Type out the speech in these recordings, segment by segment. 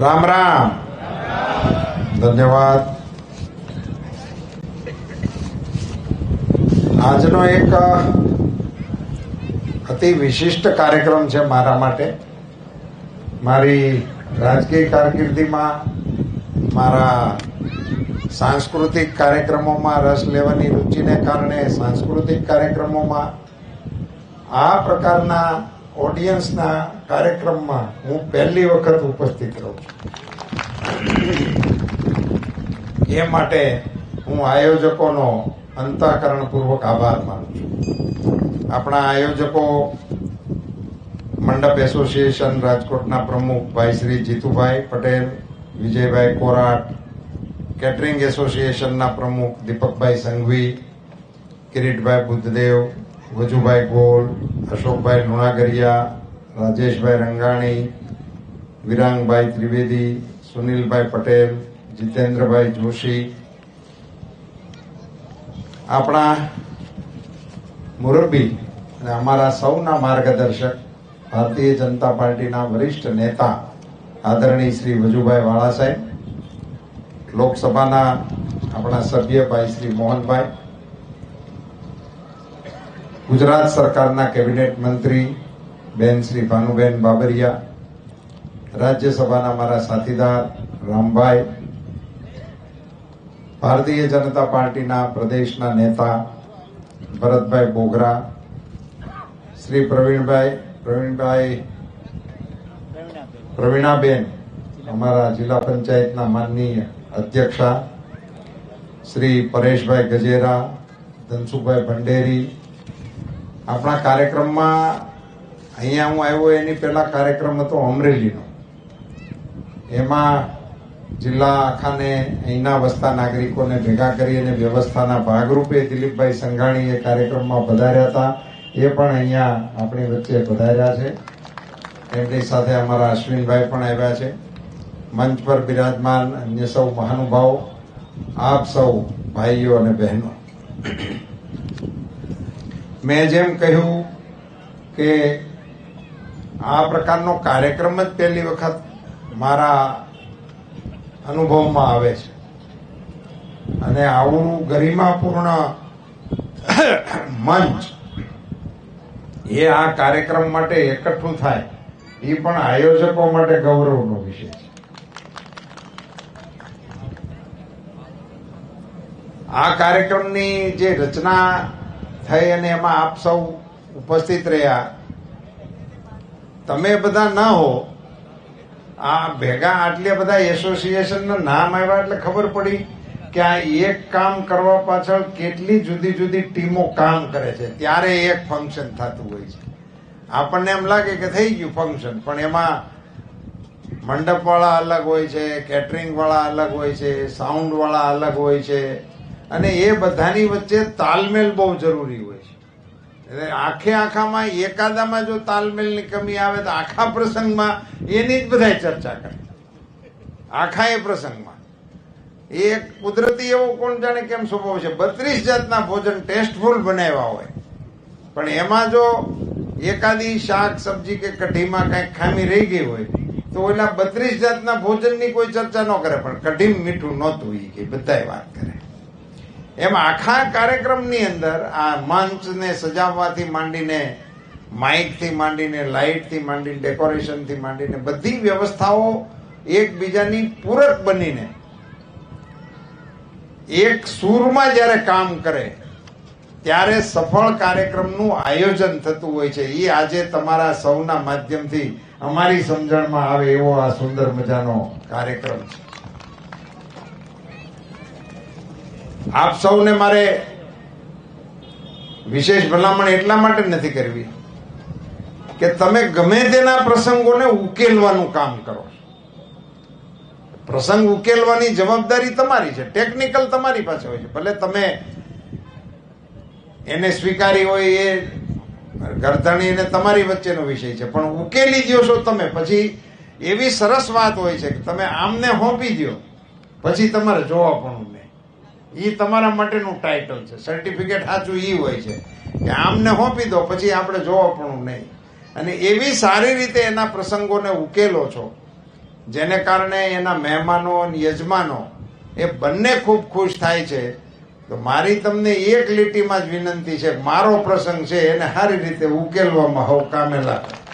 રામ રામ. ધન્યવાદ. આજનો એક અતિ વિશિષ્ટ કાર્યક્રમ છે મારા માટે. મારી રાજકીય કારકિર્દીમાં, મારા સાંસ્કૃતિક કાર્યક્રમોમાં રસ લેવાની રુચિને કારણે સાંસ્કૃતિક કાર્યક્રમોમાં આ પ્રકારના ઓડિયન્સના કાર્યક્રમમાં હું પહેલી વખત ઉપસ્થિત રહું છું. એ માટે હું આયોજકોનો અંતઃકરણપૂર્વક આભાર માનું છું. આપણા આયોજકો મંડપ એસોસિએશન રાજકોટના પ્રમુખ ભાઈ શ્રી જીતુભાઈ પટેલ, વિજયભાઈ કોરાટ, કેટરિંગ એસોસિએશનના પ્રમુખ દીપકભાઈ સંઘવી, કિરીટભાઈ બુદ્ધદેવ વજુભાઈ ગોલ અશોકભાઈ લુણાગરિયા, રાજેશભાઈ રંગાણી, વિરાંગભાઈ ત્રિવેદી, સુનિલભાઈ પટેલ, જીતેન્દ્રભાઈ જોશી. આપણા મુરબ્બી અને અમારા સૌના માર્ગદર્શક ભારતીય જનતા પાર્ટીના વરિષ્ઠ નેતા આદરણીય શ્રી વજુભાઈ વાળા સાહેબ, લોકસભાના આપણા સભ્ય ભાઈ શ્રી મોહનભાઈ ગુજરાત સરકારના કેબિનેટ મંત્રી બેન શ્રી ભાનુબેન બાબરિયા, રાજ્યસભાના મારા સાથીદાર રામભાઈ, ભારતીય જનતા પાર્ટીના પ્રદેશના નેતા ભરતભાઈ બોગરા, શ્રી પ્રવીણભાઈ પ્રવીણભાઈ, પ્રવીણાબેન, અમારા જિલ્લા પંચાયતના માનનીય અધ્યક્ષા, શ્રી પરેશભાઈ ગજેરા, ધનસુખભાઈ ભંડેરી આપણા કાર્યક્રમમાં અહીંયા હું આવ્યો, એની પહેલા કાર્યક્રમ હતો અમરેલીનો. એમાં જિલ્લા આખાને અહીંના વસતા નાગરિકોને ભેગા કરી અને વ્યવસ્થાના ભાગરૂપે દિલીપભાઈ સંઘાણી એ કાર્યક્રમમાં પધાર્યા હતા. એ પણ અહીંયા આપણી વચ્ચે પધાર્યા છે. એમની સાથે અમારા અશ્વિનભાઈ પણ આવ્યા છે. મંચ પર બિરાજમાન અન્ય સૌ મહાનુભાવો, આપ સૌ ભાઈઓ અને બહેનો. મેં જેમ કહ્યું કે આ પ્રકારનો કાર્યક્રમ જ પહેલી વખત મારા અનુભવમાં આવે છે. અને આવું ગરિમાપૂર્ણ મંચ એ આ કાર્યક્રમ માટે એકઠું થાય, એ પણ આયોજકો માટે ગૌરવનો વિષય છે. આ કાર્યક્રમની જે રચના થઈ અને એમાં આપ સૌ ઉપસ્થિત રહ્યા. તમે બધા ના હો. આ ભેગા આટલા બધા એસોસિએશનના નામ આવ્યા એટલે ખબર પડી કે આ એક કામ કરવા પાછળ કેટલી જુદી જુદી ટીમો કામ કરે છે. ત્યારે એક ફંક્શન થતું હોય છે. આપણને એમ લાગે કે થઈ ગયું ફંક્શન પણ એમાં મંડપવાળા અલગ હોય છે કેટરિંગ વાળા અલગ હોય છે સાઉન્ડ વાળા અલગ હોય છે. અને એ બધાની વચ્ચે તાલમેલ બહુ જરૂરી હોય છે. એટલે આખે આખામાં એકાદામાં જો તાલમેલની કમી આવે તો આખા પ્રસંગમાં એની જ બધા ચર્ચા કરે. આખા એ પ્રસંગમાં. એ કુદરતી એવો કોણ જાણે કેમ સ્વભાવ છે? બત્રીસ જાતના ભોજન ટેસ્ટફુલ બનાવ્યા હોય. પણ એમાં જો એકાદી શાક, સબ્જી કે કઢીમાં કાંઈક ખામી રહી ગઈ હોય, તો ઓલા બત્રીસ જાતના ભોજનની કોઈ ચર્ચા ન કરે. પણ કઢી મીઠું નહોતું એ કે બધાએ વાત કરે. એમ આખા કાર્યક્રમની અંદર આ મંચને સજાવવાથી માંડીને માઇકથી માંડીને લાઇટથી માંડીને ડેકોરેશનથી માંડીને બધી વ્યવસ્થાઓ એકબીજાની પૂરક બનીને એક સૂરમાં જ્યારે કામ કરે, ત્યારે સફળ કાર્યક્રમનું આયોજન થતું હોય છે. એ આજે તમારા સૌના માધ્યમથી અમારી સમજણમાં આવે એવો આ સુંદર મજાનો કાર્યક્રમ છે. આપ સૌને મારે વિશેષ ભલામણ એટલા માટે નથી કરવી કે તમે ગમે તેના પ્રસંગોને ઉકેલવાનું કામ કરો. પ્રસંગ ઉકેલવાની જવાબદારી તમારી છે, ટેકનિકલ તમારી પાસે હોય છે. ભલે તમે એને સ્વીકારી હોય એ ગરધણી ને તમારી વચ્ચેનો વિષય છે, પણ ઉકેલી દો છો તમે. પછી એવી સરસ વાત હોય છે કે તમે આમને હોંપી દો પછી તમારે જોવા પણ એ તમારા માટેનું ટાઇટલ છે. સર્ટિફિકેટ સાચું એ હોય છે કે આમને હોંપી દો, પછી આપણે જોવા પણ નહીં. અને એવી સારી રીતે એના પ્રસંગોને ઉકેલો છો, જેને કારણે એના મહેમાનો અને યજમાનો એ બંને ખૂબ ખુશ થાય છે. તો મારી તમને એક લીટીમાં જ વિનંતી છે, મારો પ્રસંગ છે, એને સારી રીતે ઉકેલવામાં હવ કામે લાગે.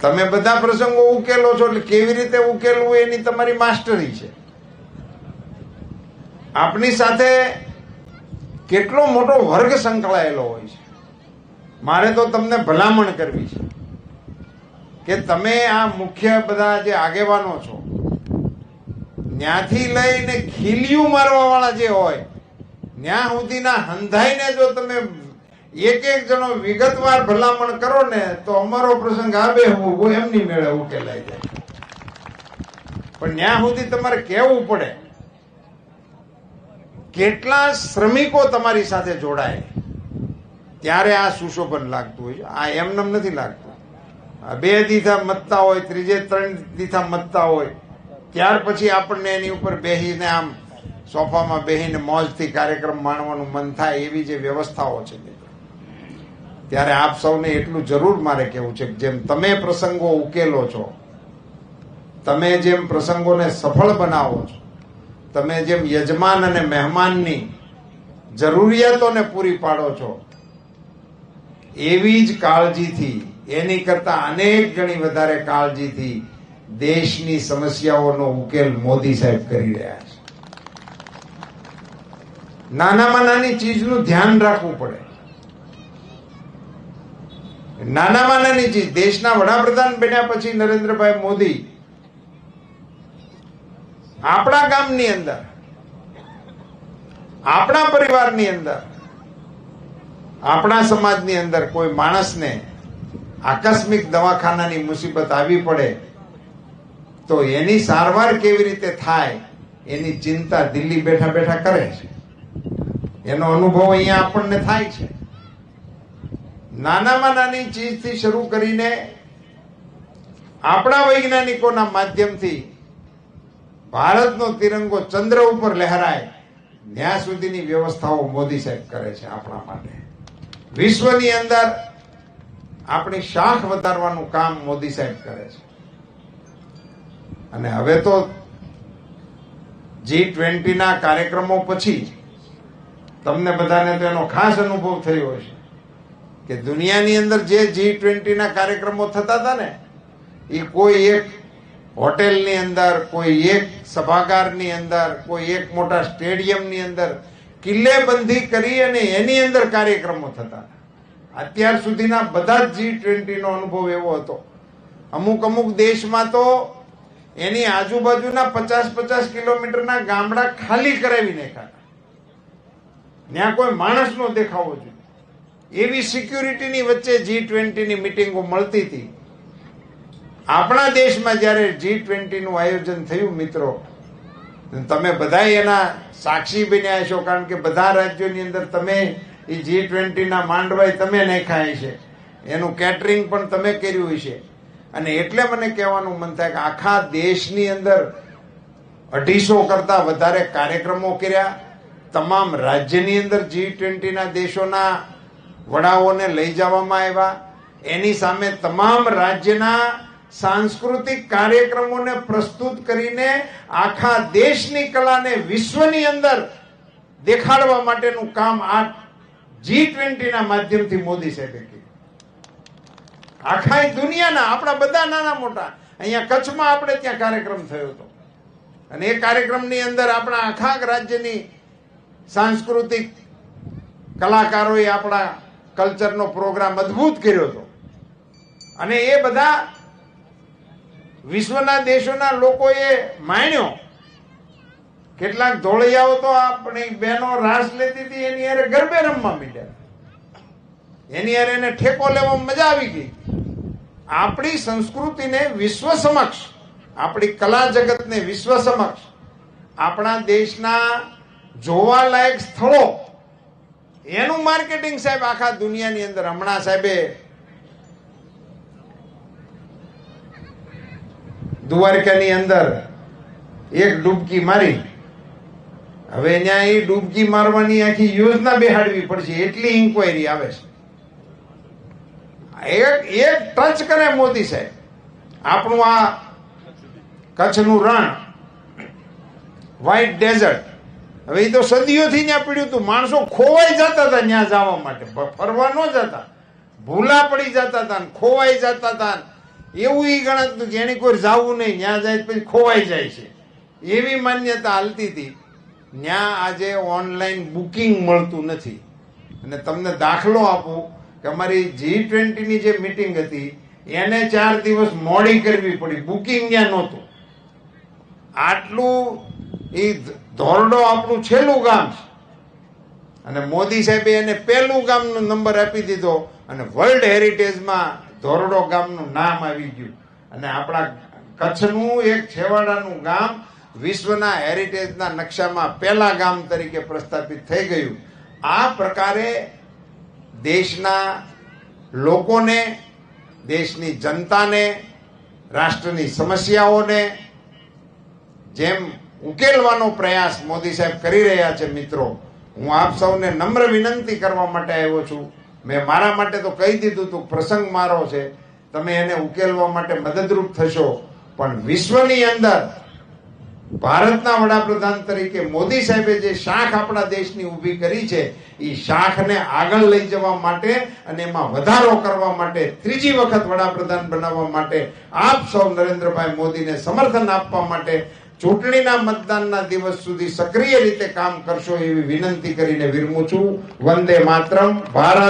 તમે બધા પ્રસંગો ઉકેલો છો એટલે કેવી રીતે ઉકેલવું એની તમારી માસ્ટરી છે. આપની સાથે કેટલો મોટો વર્ગ સંકળાયેલો હોય છે. મારે તો તમને ભલામણ કરવી છે કે તમે આ મુખ્ય બધા જે આગેવાનો છો ત્યાંથી લઈને ખીલિયું મારવા વાળા જે હોય ત્યાં સુધીના હંધાઈને જો તમે એક એક જણો વિગતવાર ભલામણ કરો ને તો અમારો પ્રસંગ આબે હું એમની મેળે ઉકેલાઈ જાય. પણ ત્યાં સુધી તમારે કહેવું પડે, કેટલા શ્રમિકો તમારી સાથે જોડાય? ત્યારે આ સુશોભન લાગતું હોય છે. આ એમનેમ નથી લાગતું. બે દીથા મતતા હોય, ત્રીજે ત્રણ દીથા મતતા હોય, ત્યાર પછી આપણને એની ઉપર બેસીને આમ સોફામાં બેસીને મોજથી કાર્યક્રમ માણવાનું મન થાય એવી જે વ્યવસ્થાઓ છે. ત્યારે આપ સૌને એટલું જરૂર મારે કહેવું છે કે જેમ તમે પ્રસંગો ઉકેલો છો, તમે જેમ પ્રસંગોને સફળ બનાવો છો, તમે જેમ યજમાન અને મહેમાનની જરૂરિયાતોને પૂરી પાડો છો, એવી જ કાળજીથી, એની કરતા અનેક ગણી વધારે કાળજીથી દેશની સમસ્યાઓનો ઉકેલ મોદી સાહેબ કરી રહ્યા છે. નાનામાં નાની ચીજનું ધ્યાન રાખવું પડે. નાનામાં નાની ચીજ. દેશના વડાપ્રધાન બન્યા પછી નરેન્દ્રભાઈ મોદી આપણા ગામની અંદર, આપણા પરિવારની અંદર, આપણા સમાજની અંદર કોઈ માણસને આકસ્મિક દવાખાનાની મુસીબત આવી પડે તો એની સારવાર કેવી રીતે થાય, એની ચિંતા દિલ્હી બેઠા બેઠા કરે છે. એનો અનુભવ અહીંયા આપણને થાય છે. નાનામાં નાની ચીજથી શરૂ કરીને આપણા વૈજ્ઞાનિકોના માધ્યમથી ભારતનો તિરંગો ચંદ્ર ઉપર લહેરાય ત્યાં સુધીની વ્યવસ્થાઓ મોદી સાહેબ કરે છે આપણા માટે. વિશ્વની અંદર આપણી શાખ વધારવાનું કામ મોદી સાહેબ કરે છે. અને હવે તો જી ટ્વેન્ટીના કાર્યક્રમો પછી તમને બધાને તો એનો ખાસ અનુભવ થયો હશે. કે દુનિયાની અંદર જે જી ટ્વેન્ટીના કાર્યક્રમો થતા હતા ને, એ કોઈ એક હોટેલની અંદર, કોઈ એક સભાગારની અંદર, કોઈ એક મોટા સ્ટેડિયમની અંદર કિલ્લેબંધી કરી અને એની અંદર કાર્યક્રમો થતા. અત્યાર સુધીના બધા જ જી ટ્વેન્ટીનો અનુભવ એવો હતો. અમુક અમુક દેશમાં તો એની આજુબાજુના પચાસ પચાસ કિલોમીટરના ગામડા ખાલી કરાવી નાખ્યા ત્યાં કોઈ માણસનો દેખાવો જોઈએ એવી સિક્યુરિટીની વચ્ચે જી ટ્વેન્ટીની મિટિંગો મળતી હતી. આપણા દેશમાં જ્યારે જી ટ્વેન્ટીનું આયોજન થયું, મિત્રો, તમે બધા એના સાક્ષી બન્યા છો કારણ કે બધા રાજ્યોની અંદર તમે એ જી ટ્વેન્ટીના માંડવાય તમે નાખ્યા છે એનું કેટરિંગ પણ તમે કર્યું છે અને એટલે મને કહેવાનું મન થાય કે આખા દેશની અંદર અઢીસો કરતા વધારે કાર્યક્રમો કર્યા. તમામ રાજ્યની અંદર જી ટ્વેન્ટીના દેશોના વડાઓને લઈ જવામાં આવ્યા. એની સામે તમામ રાજ્યના સાંસ્કૃતિક કાર્યક્રમોને પ્રસ્તુત કરીને આખા દેશની કલાને વિશ્વની અંદર દેખાડવા માટેનું કામ આ જી ટ્વેન્ટીના માધ્યમથી મોદી સાહેબે કર્યું. આખા દુનિયાના, આપણા બધા નાના મોટા, અહીંયા કચ્છમાં આપણે ત્યાં કાર્યક્રમ થયો હતો. અને એ કાર્યક્રમની અંદર આપણા આખા રાજ્યની સાંસ્કૃતિક કલાકારોએ આપણા કલ્ચરનો પ્રોગ્રામ અદ્ભુત કર્યો હતો. અને એ બધા વિશ્વના દેશોના લોકોએ માણ્યો કેટલાક ધોળિયાઓ તો આપણી બહેનો રાસ લેતી હતી, એની હારે ગરબે રમવા માંડ્યા. એની હારે એને ઠેકો લેવામાં મજા આવી ગઈ. આપણી સંસ્કૃતિને વિશ્વ સમક્ષ, આપણી કલા જગતને વિશ્વ સમક્ષ, આપણા દેશના જોવાલાયક સ્થળો એનું માર્કેટિંગ સાહેબ આખા દુનિયાની અંદર હમણાં સાહેબે દ્વારકાની અંદર એક ડૂબકી મારી. હવે ત્યાં એ ડૂબકી મારવાની આખી યોજના બેહાડવી પડશે, એટલી ઇન્કવાયરી આવે છે. એક એક ટચ કરે મોદી સાહેબ. આપણું આ કચ્છનું રણ વ્હાઇટ ડેઝર્ટ હવે એ તો સદીઓથી ત્યાં પીડ્યું હતું. માણસો ખોવાઈ જતા હતા ત્યાં જવા માટે. ફરવા ન જતા. ભૂલા પડી જતા હતા ખોવાઈ જતા હતા એવું એ ગણાતું કે એને કોઈ જાવું નહીં. ત્યાં જાય પછી ખોવાઈ જાય છે. એવી માન્યતા હાલતી હતી. ત્યાં આજે ઓનલાઈન બુકિંગ મળતું નથી. અને તમને દાખલો આપું કે અમારી જી ટ્વેન્ટીની જે મિટિંગ હતી, એને ચાર દિવસ મોડી કરવી પડી. બુકિંગ ત્યાં નહોતું. આટલું એ ધોરડો આપણું છેલ્લું ગામ છે. અને મોદી સાહેબે એને પહેલું ગામનો નંબર આપી દીધો અને વર્લ્ડ હેરિટેજમાં ધોરડો ગામનું નામ આવી ગયું. અને આપણા કચ્છનું એક છેવાડાનું ગામ વિશ્વના હેરિટેજના નકશામાં પહેલા ગામ તરીકે પ્રસ્થાપિત થઈ ગયું. આ પ્રકારે દેશના લોકોને, દેશની જનતાને, રાષ્ટ્રની સમસ્યાઓને જેમ ઉકેલવાનો પ્રયાસ મોદી સાહેબ કરી રહ્યા છે મિત્રો. હું આપ સૌને નમ્ર વિનંતી કરવા માટે આવ્યો છું. મેં મારા માટે તો કહી દીધું તું પ્રસંગ મારો છે. તમે એને ઉકેલવા માટે મદદરૂપ થશો. પણ વિશ્વની અંદર ભારતના વડાપ્રધાન તરીકે મોદી સાહેબે જે શાખ આપણા દેશની ઊભી કરી છે, એ શાખને આગળ લઈ જવા માટે અને એમાં વધારો કરવા માટે ત્રીજી વખત વડાપ્રધાન બનાવવા માટે આપ સૌ નરેન્દ્રભાઈ મોદીને સમર્થન આપવા માટે ચૂંટણીના મતદાનના દિવસ સુધી સક્રિય રીતે કામ કરશો એવી વિનંતી કરીને વિરમું છું. વંદે માતરમ. ભારત